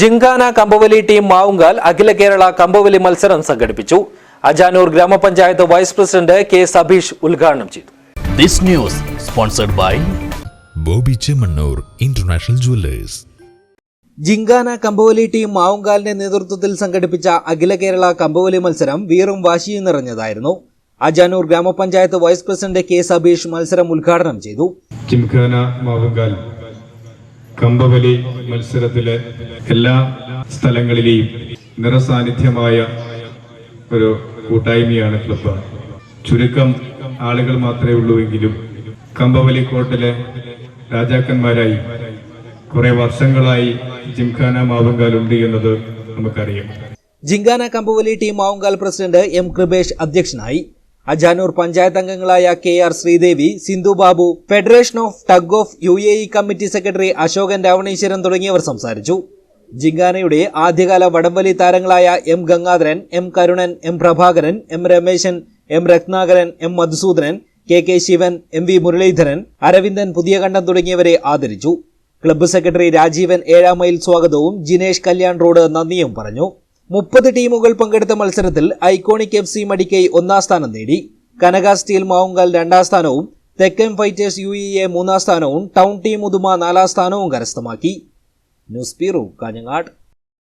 ജിങ്കാന കമ്പവലി ടീം മാവുങ്കാൽ അഖില കേരള കമ്പവലി മത്സരം സംഘടിപ്പിച്ചു. അജാനൂർ ഗ്രാമപഞ്ചായത്ത് വൈസ് പ്രസിഡന്റ് കെ സബീഷ് ഉദ്ഘാടനം ചെയ്തു. This news sponsored by Boby Chemmanur international jewellers. Jinkana കമ്പവലി team മാവുങ്കാലിന്റെ നേതൃത്വത്തിൽ സംഘടിപ്പിച്ച അഖില കേരള കമ്പവലി മത്സരം വീറും വാശിയും നിറഞ്ഞതായിരുന്നു. അജാനൂർ ഗ്രാമപഞ്ചായത്ത് വൈസ് പ്രസിഡന്റ് കെ സബീഷ് മത്സരം ഉദ്ഘാടനം ചെയ്തു. ജിംഖാന മാവുങ്കാൽ കമ്പവലി മത്സരത്തിലെ എല്ലാ സ്ഥലങ്ങളിലെയും നിറസാന്നിധ്യമായ ഒരു കൂട്ടായ്മയാണ് ക്ലബ്ബ് ചുരുക്കം ആളുകൾ മാത്രമേ ഉള്ളൂവെങ്കിലും കമ്പവലി കോട്ടിലെ രാജാക്കന്മാരായി കുറെ വർഷങ്ങളായി ജിംഖാന മാവുങ്കാൽ ഉണ്ട് എന്നത് നമുക്കറിയാം. Jinkana കമ്പവലി team Mavungal president M Kripesh അധ്യക്ഷനായി. അജാനൂർ പഞ്ചായത്ത് അംഗങ്ങളായ K R Sreedevi Sindhu Babu federation of tug of U A E committee secretary Ashokan Ravaneeshwaran തുടങ്ങിയവർ സംസാരിച്ചു. ജിങ്കാനയുടെ ആദ്യകാല വടംവലി താരങ്ങളായ M Gangadharan M Karunan M Prabhakaran M Rameshan M Ratnakaran M Madhusoodanan K K Sivan M V Muraleedharan Aravindan Puthiyakandam തുടങ്ങിയവരെ ആദരിച്ചു. Club secretary Rajeevan ഏഴാം mile സ്വാഗതവും ജിനേഷ് കല്യാൺ റോഡ് നന്ദിയും പറഞ്ഞു. മുപ്പത് ടീമുകൾ പങ്കെടുത്ത മത്സരത്തിൽ ഐക്കോണിക് എഫ് സി മടിക്കൈ ഒന്നാം സ്ഥാനം നേടി. കനക സ്റ്റീൽ മാവുങ്കൽ രണ്ടാം സ്ഥാനവും തെക്കൻ ഫൈറ്റേഴ്സ് യു ഇ എ മൂന്നാം സ്ഥാനവും ടൗൺ ടീം ഉദുമ നാലാം സ്ഥാനവും കരസ്ഥമാക്കി. News bureau Kanhangad.